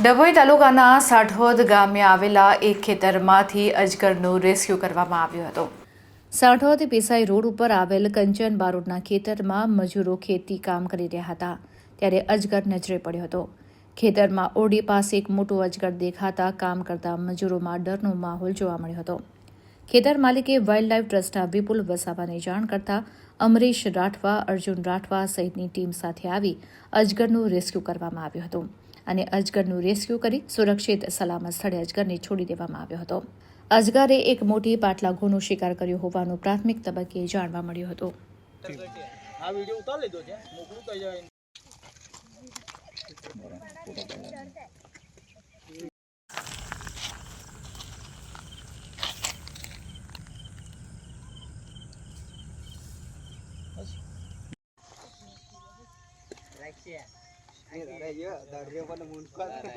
ડભોઈ તાલુકાના સાઠોદ ગામે આવેલા એક ખેતરમાંથી અજગરનું રેસ્ક્યુ કરવામાં આવ્યું હતું. સાઠોદ પીસાઈ રોડ ઉપર આવેલ કંચન બારોટના ખેતરમાં મજૂરો ખેતી કામ કરી રહ્યા હતા, ત્યારે અજગર નજરે પડ્યો હતો. ખેતરમાં ઓડી પાસે એક મોટું અજગર દેખાતા કામ કરતા મજૂરોમાં ડરનો માહોલ જોવા મળ્યો હતો. ખેતર માલિકે વાઇલ્ડ લાઇફ ટ્રસ્ટના વિપુલ વસાવાને જાણ કરતા અમરીશ રાઠવા, અર્જુન રાઠવા સહિતની ટીમ સાથે આવી અજગરનું રેસ્ક્યુ કરવામાં આવ્યું હતું અને અજગરનું રેસ્ક્યુ કરી સુરક્ષિત સલામત સ્થળે અજગરને છોડી દેવામાં આવ્યો હતો. અજગરે એક મોટી પાટલાઘોનો શિકાર કર્યો હોવાનું પ્રાથમિક તબક્કે જાણવા મળ્યું હતું. જાય